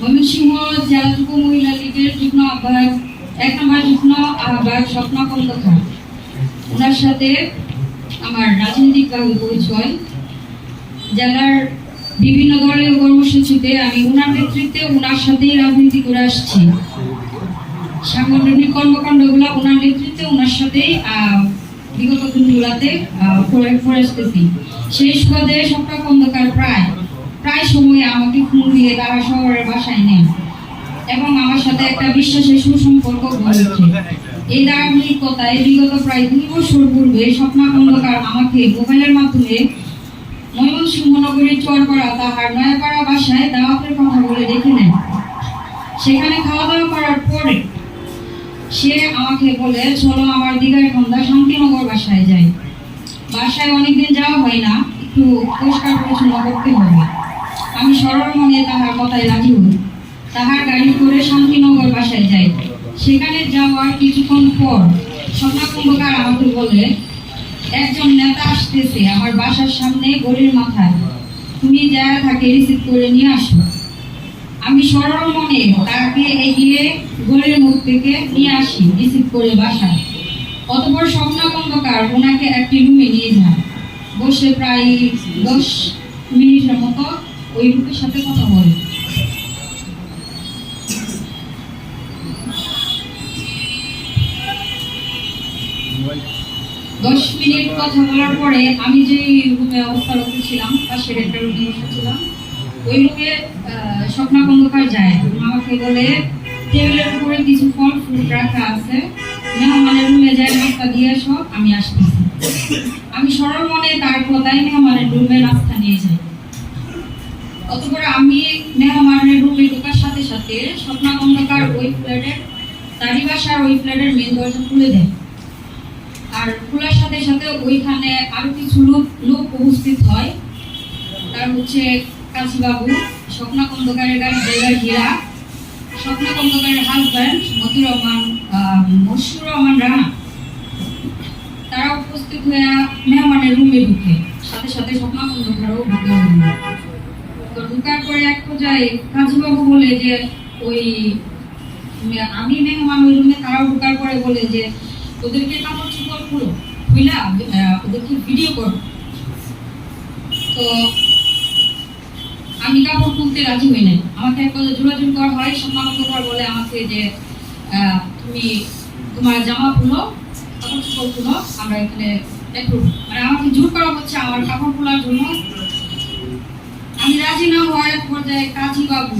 ময়মনসিংহ জেলা যুব মহিলা লীগের যুগ্ম আহ্বায়ক এক নম্বর যুগ্ম আহ্বায়ক স্বপ্না কন্দকার ওনার সাথে আমার রাজনৈতিকভাবে পরিচয়। জেলার বিভিন্ন দলের কর্মসূচিতে আমি ওনার নেতৃত্বে ওনার সাথেই রাজনীতি করে আসছি। সাংগঠনিক কর্মকাণ্ডগুলো ওনার নেতৃত্বে, ওনার সাথেই বিগত দিনগুলোতে করে আসতেছি। সেই সুবাদে স্বপ্না কন্দকার প্রায় প্রায় সময় আমাকে ফোন দিয়ে তারা শহরের বাসায় নেন এবং আমার সাথে একটা বিশ্বাসের সুসম্পর্ক গড়ে ওঠে এই ধারাবাহিকতায় বিগত প্রায় দুই বছর পূর্বে স্বপ্না খন্দকার আমাকে মোবাইলের মাধ্যমে ময়মনসিংহ নগরীর চরপাড়া তাহার নয়াপাড়া বাসায় দাওয়াতের কথা বলে ডেকে নেন সেখানে খাওয়া দাওয়া করার পরে সে আমাকে বলে, চলো আমার দিঘার খন্দা শান্তিনগর বাসায় যাই। বাসায় অনেকদিন যাওয়া হয় না, একটু পরিষ্কার পরিচ্ছন্ন করতে হবে। আমি সরল মনে তাহার কথায় রাজি হই। তাহার গাড়ি করে শান্তিনগর বাসায় যাই। সেখানে যাওয়ার কিছুক্ষণ পর স্বপ্না কুম্ভকার আমাকে বলে, একজন নেতা আসতেছে আমার বাসার সামনে গলির মাথায়। তুমি যা তাকে রিসিভ করে নিয়ে আসো। আমি সরল মনে তাকে এগিয়ে গলির মুখ থেকে নিয়ে আসি রিসিভ করে বাসায়। অতপর স্বপ্না কন্দকার ওনাকে একটি রুমে নিয়ে যান বসে প্রায় দশ মিনিটের মতো ওই লোকের সাথে কথা বলে। দশ মিনিট কথা বলার পরে আমি যে রুমে অবস্থারত ছিলাম, পাশের একটা রুমে বসেছিলাম ওই রুমে স্বপ্না কন্দকার যায়। আমাকে বলে, টেবিলের উপরে কিছু ফল ফ্রুট রাখা আছে। মেহমানের রুমে যায় নাস্তা দিয়ে আসো আমি আসতেছি। আমি সরল মনে তার কথায় মেহমানের রুমে নাস্তা নিয়ে যাই। অতপর আমি মেহমানের রুমে ঢোকার সাথে সাথে স্বপ্না কন্দকার ওই ফ্ল্যাটের তারি বাসার ওই ফ্ল্যাটের মেন দরজা খুলে দেয় আর খোলার সাথে সাথে ওইখানে আরও কিছু লোক লোক উপস্থিত হয়। তার হচ্ছে কাশিবাবু স্বপ্না কন্দকারের গাড়ি ড্রাইভার হীরা স্বপ্না কন্দকারের হাজব্যান্ড মতিউর রহমান মশিউর রহমান রানা। তারা উপস্থিত হয়ে মেহমানের রুমে ঢুকে। সাথে সাথে স্বপ্না কন্দকারও ঢুকে। রুমে। তো ঢুকার পরে এক পর্যায়ে কাজীবাবু বলে যে ওই আমি মেহমান, ওই রুমে তারাও ঢুকার পরে বলে যে, ওদেরকে কাপড় চোপড় খুলো, খুইলা ওদেরকে ভিডিও করো। তো আমি কাপড় খুলতে রাজি হই নাই। আমাকে এক কথা জোরাজুর করা হয় সম্মান করার বলে আমাকে যে তুমি তোমার জামা খুলো, কাপড় চোপড় খুলো, আমরা এখানে মানে আমাকে জোর করা হচ্ছে আমার কাপড় খোলার জন্য। আমি রাজি না হওয়ার এক পর্যায়ে কাজী বাবু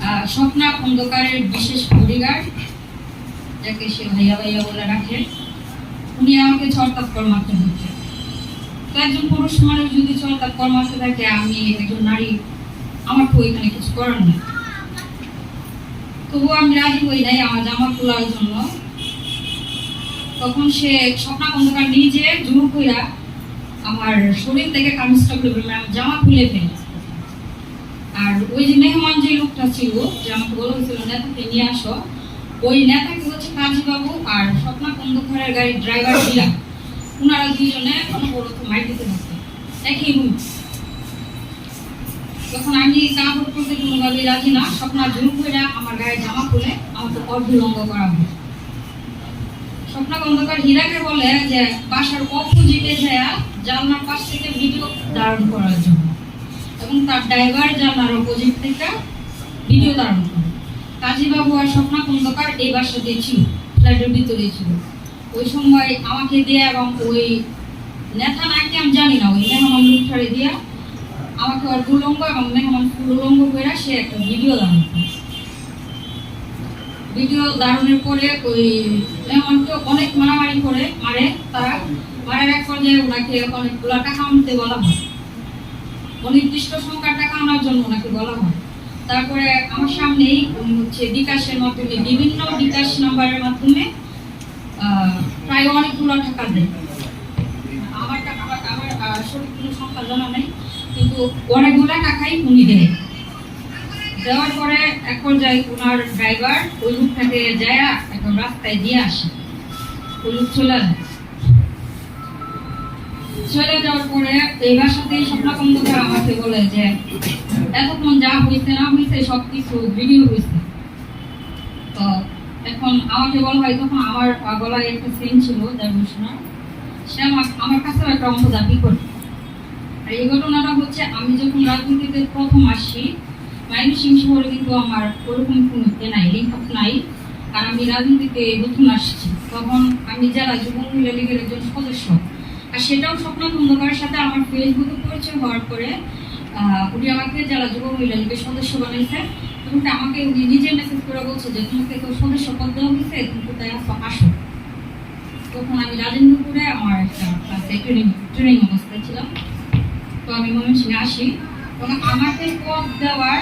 আহ, স্বপ্না খন্দকারের বিশেষ বডিগার্ড যাকে সে ভাইয়া ভাইয়া বলে রাখে উনি আমাকে ছড়তাপ্পর মারতে হচ্ছে তো একজন পুরুষ মানুষ যদি ছড়তাপ্পর মারতে থাকে আমি একজন নারী আমার তো এখানে কিছু করার নেই। তবুও আমি রাজি হই নাই আমার জামা খোলার জন্য। তখন সে স্বপ্না খন্দকার নিজে জোর কইরা আমার শরীর থেকে কামিজটা খুলে আমার জামা খুলে ফেলে আর ওই যে মেহমান যে লোকটা ছিল, যে আমাকে বলা হয়েছিল, নেতাকে নিয়ে আসো। ওই নেতাকে হচ্ছে কাজীবাবু আর স্বপ্না কন্দকারের গাড়ির ড্রাইভার ছিলাম ওনারা দুইজনে মাইর দিতে একই রুম। যখন আমি কাপড় করতে কোনোভাবে রাজি না, স্বপ্না করে আমার গায়ে জামা খুলে আমাকে অর্ধলঙ্গ করা হয়। স্বপ্না কন্দকার হীরাকে বলে যে, বাসার অপোজিটে যায় জানলার পাশ থেকে ভিডিও ধারণ করার জন্য। এবং তার ড্রাইভার জানলার অপোজিট থেকে ভিডিও ধারণ করে। কাজীবাবু আর স্বপ্না কন্দকার এই বাসাতে ছিল, ফ্ল্যাটের ভিতরেই ছিল। ওই সময় আমাকে দিয়ে এবং ওই নেতা নাকি আমি জানি না, ওই মেহমান লুকটারে দিয়া আমাকে ওর দুলঙ্গ এবং মেহমান উলঙ্গ করে সে একটা ভিডিও ধারণ করে। ভিডিও ধারণের পরে ওই মেহমানকে অনেক মারামারি করে, মারে তারা। মারার এক পর্যায়ে ওনাকে অনেকগুলো টাকা আনতে বলা হয়। অনির্দিষ্ট সংখ্যার টাকা আনার জন্য ওনাকে বলা হয়। তারপরে আমার সামনেই উনি হচ্ছে বিকাশের মাধ্যমে, বিভিন্ন বিকাশ নাম্বারের মাধ্যমে প্রায় অনেকগুলো টাকা দেয়। আমার আমার সঠিক কোনো সংখ্যা জানা নেই, কিন্তু অনেকগুলো টাকাই উনি দেয়। দেওয়ার পরে এক পর্যায়ে ওনার ড্রাইভার, ওই লোকটাকে যায় এখন রাস্তায় দিয়ে আসে। ওই লোক চলে যায় চলে যাওয়ার পরে এই আমাকে বলে যে, এতক্ষণ যা হয়েছে না হয়েছে সবকিছু ভিডিও হয়েছে তো এখন আমাকে বলা হয়, তখন আমার গলায় একটা সেন ছিল সে আমার আমার কাছেও একটা অঙ্ক দাবি করে আর এই ঘটনাটা হচ্ছে, আমি যখন রাজনীতিতে প্রথম আসি ময়মনসিং শহরে কিন্তু আমার ওরকম কোনো এ নাই লিঙ্ক নাই। আর আমি রাজনীতিতে নতুন আসছি। তখন আমি জেলা যুব মহিলা লীগের একজন সদস্য। আর সেটাও স্বপ্ন খন্দকারের সাথে আমার ফেসবুকে পরিচয় হওয়ার পরে উনি আমাকে জেলা যুব মহিলা লীগের সদস্য বানাইছে। এবং আমাকে উনি নিজে মেসেজ করে বলছে যে, তোমাকে তো সদস্য পদ দেওয়া হয়েছে তুমি কোথায় আসো আসো। তখন আমি রাজেন্দ্রপুরে আমার একটা ক্লাসে ট্রেনিং ট্রেনিং অবস্থায় ছিলাম। তো আমি ময়মনসিংহে আসি। এবং আমাকে পদ দেওয়ার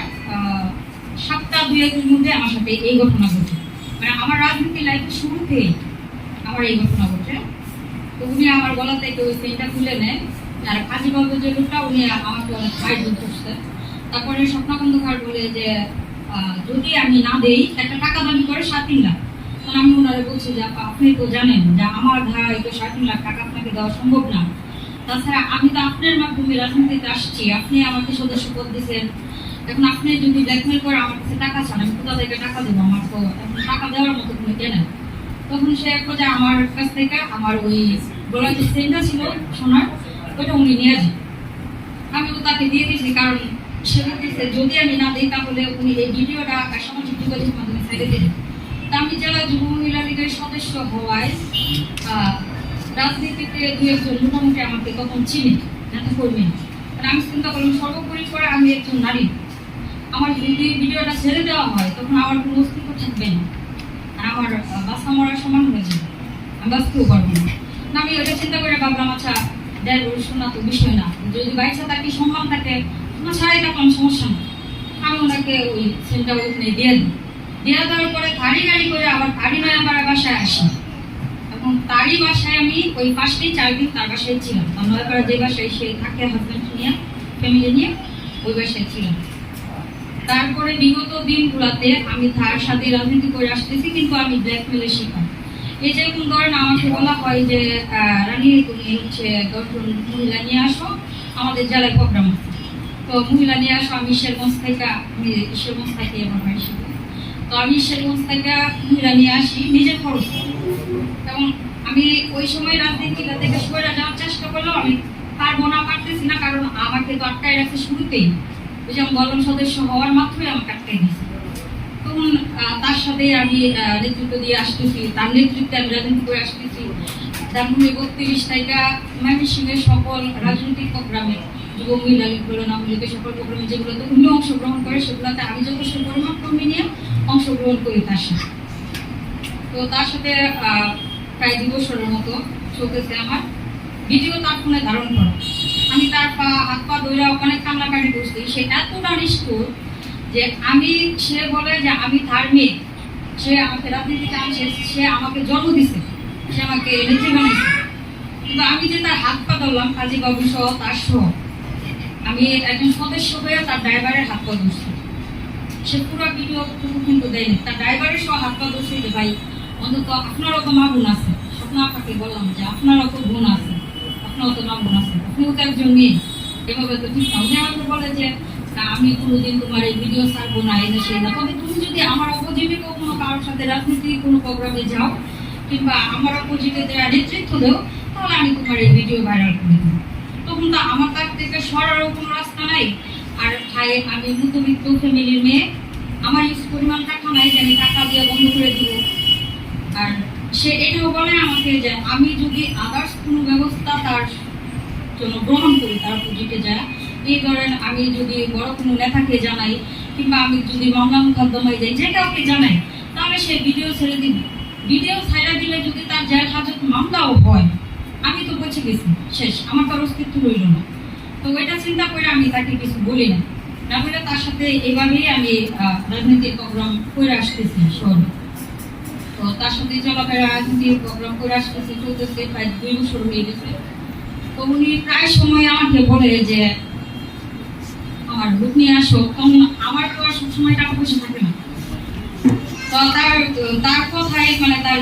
সাতটা দুই একের মধ্যে আমার সাথে এই ঘটনা ঘটে। মানে আমার রাজনীতি লাইফের শুরুতেই আমার এই ঘটনা ঘটে। উনি আমার গলা থেকে ওই পেনটা তুলে নেয়। আর কাজীবাবু যে লোকটা, উনি আমাকে অনেক সাহায্য করছে। তারপরে স্বপ্ন খন্দকার বলে যে যদি আমি না দেই একটা টাকা দাবি করে সাত তিন লাখ। তখন আমি ওনারে বলছি যে আপনি তো জানেন যে আমার ধারায় তো সাত লাখ টাকা আপনাকে দেওয়া সম্ভব না। তাছাড়া আমি তো আপনার মাধ্যমে রাজনীতিতে আসছি, আপনি আমাকে সদস্য পদ দিয়েছেন এখন আপনি যদি ব্ল্যাকমেল করে আমার কাছে টাকা চান, আমি কোথা থেকে টাকা দেবো? আমার তো এখন টাকা দেওয়ার মতো কোনো নেই। তখন সে এক পর্যায়ে আমার কাছ থেকে আমার ওই গলায় যে সেন্টার ছিল সোনার, ওইটা উনি নিয়ে যায় আমি তো তাকে দিয়ে দিয়েছি, কারণ সে বলতেছে যদি আমি না দিই, তাহলে উনি এই ভিডিওটা সামাজিক যোগাযোগ মাধ্যমে ছেড়ে দিলেন তা আমি জেলা যুব মহিলা লীগের সদস্য হওয়ায় রাজনীতিতে দু একজন মোটামুটি আমাকে তখন চিনি নেতা কর্মী না। আমি চিন্তা করলাম, সর্বোপরি করে আমি একজন নারী। আমার যদি ভিডিওটা ছেড়ে দেওয়া হয়, তখন আমার কোনো অস্তিত্ব থাকবে না। আমার বাচ্চা মরার সমান হয়ে যাবে। আমি বাঁচতেও পারব না না, আমি ওইটা চিন্তা করে ভাবলাম আচ্ছা দেড় শোনা তো বিষয় না। যদি বাইশে তাকে সম্মান থাকে? তোমার ছাড়াই থাকলাম সমস্যা না। আমি ওনাকে ওই সেন্টার ওখানে দিয়ে দিই। দিয়ে দেওয়ার পরে গাড়ি গাড়ি করে আবার গাড়ি নয় আমার বাসায় আসি। এবং তারই বাসায় আমি ওই পাশেই চার দিন তার বাসায় ছিলাম। তার নয়বার যে বাসায় সে থাকে হাজব্যান্ড নিয়ে ফ্যামিলি নিয়ে ওই বাসায় ছিলাম। তারপরে বিগত দিনগুলোতে আমি তার সাথে রাজনীতি করে আসতেছি, কিন্তু আমি ব্ল্যাকমেলের শিকার। এই যে কোন ধরেন আমাকে বলা হয় যে রানী, তুমি হচ্ছে দশজন মহিলা নিয়ে আসো, আমাদের জেলায় প্রোগ্রাম আছে। তো মহিলা নিয়ে আসো, আমি ঈশ্বরগঞ্জ থেকে, আমি ঈশ্বরগঞ্জ থেকে আমার ছিল। তো আমি ঈশ্বরগঞ্জ থেকে মহিলা নিয়ে আসি, নিজের খরচ। এবং আমি ওই সময় রাজনীতিটা থেকে সরে যাওয়ার চেষ্টা করলেও আমি পারব না, পারতেছি না, কারণ আমাকে তো আটকায় রাখছে শুরুতেই। ওই যে আমি বললাম সদস্য হওয়ার মাত্রই আমাকে আটকাই দিয়েছে তখন তার সাথে আমি নেতৃত্ব দিয়ে আসতেছি। তার নেতৃত্বে আমি রাজনীতি করে আসতেছি। ধানমন্ডি বত্রিশ তাইকা ময়মনসিংহের সকল রাজনৈতিক প্রোগ্রামে যুব মহিলা লীগ বলেন আওয়ামী সকল প্রোগ্রামে যেগুলোতে উনি অংশগ্রহণ করে, সেগুলোতে আমি যথেষ্ট পরিমাণ কর্মী নিয়ে অংশগ্রহণ করি তার সাথে। তো তার সাথে প্রায় দু বছরের মতো চলতেছে আমার। ভিডিও তার ফোনে ধারণ করা। আমি তার পা, হাত পা দইরা ওখানে কান্নাকাটি করছি সে এতটা নিষ্ঠুর যে আমি, সে বলে যে আমি তার মেয়ে। সে আমাকে রাজনীতিতে আনছে সে আমাকে জন্ম দিছে। সে আমাকে নেত্রী বানিয়েছে কিন্তু আমি যে তার হাত পা ধরলাম, কাজী বাবু সহ তার সহ, আমি একজন সদস্য হয়ে তার ড্রাইভারের হাত পা ধরছি। সে পুরো ভিডিও কিন্তু দেয়নি। তার ড্রাইভারের সহ হাত পা ধরছি যে, ভাই, অন্তত আপনারও তো মা বোন আছে। স্বপ্ন আপনাকে বললাম যে, আপনারও তো বোন আছে। আপনারও তো একজন মেয়ে এভাবে তো ঠিক না উনি আমি কোনোদিন তোমার এই ভিডিও ছাড়বো না এই সেই না তুমি যদি আমার অপোজিটে কোনো কারোর সাথে রাজনীতি কোনো প্রোগ্রামে যাও কিংবা আমার অপোজিটে তাহলে আমি তোমার এই ভিডিও ভাইরাল করে তখন তো আমার তার থেকে সরারও রাস্তা নাই আর ভাই আমি মধ্যবিত্ত ফ্যামিলির মেয়ে আমার ইউজ পরিমাণ যে আমি টাকা দিয়ে বন্ধ করে আর সে এটাও বলে আমাকে যে আমি যদি আদার্স কোনো ব্যবস্থা তার জন্য গ্রহণ করি, তার অপোজিটে যায়। এই ধরেন আমি যদি বড় কোনো নেতাকে জানাই, কিংবা আমি যদি মামলা মোকদ্দমায় যাই, যে কাউকে জানাই, তাহলে সে ভিডিও ছেড়ে দিবে। ভিডিও ছেড়ে দিলে যদি তার জেল হাজত মামলাও হয়, আমি তো বেঁচে গেছি, শেষ, আমার তার অস্তিত্ব রইল না। তো ওইটা চিন্তা করে আমি তাকে কিছু বলি না। না বলে তার সাথে এইভাবেই আমি রাজনীতির প্রোগ্রাম করে আসতেছি শহরে তো তার সাথে প্রোগ্রাম করে আসতেছি প্রায় দুই বছর হয়ে গেছে। তো উনি প্রায় সময় আমাকে বলে যে, আমার ভোট নিয়ে আসো। তখন আমার তো আর সবসময় টাকা পয়সা থাকে না। তো তার তার কথায় মানে তার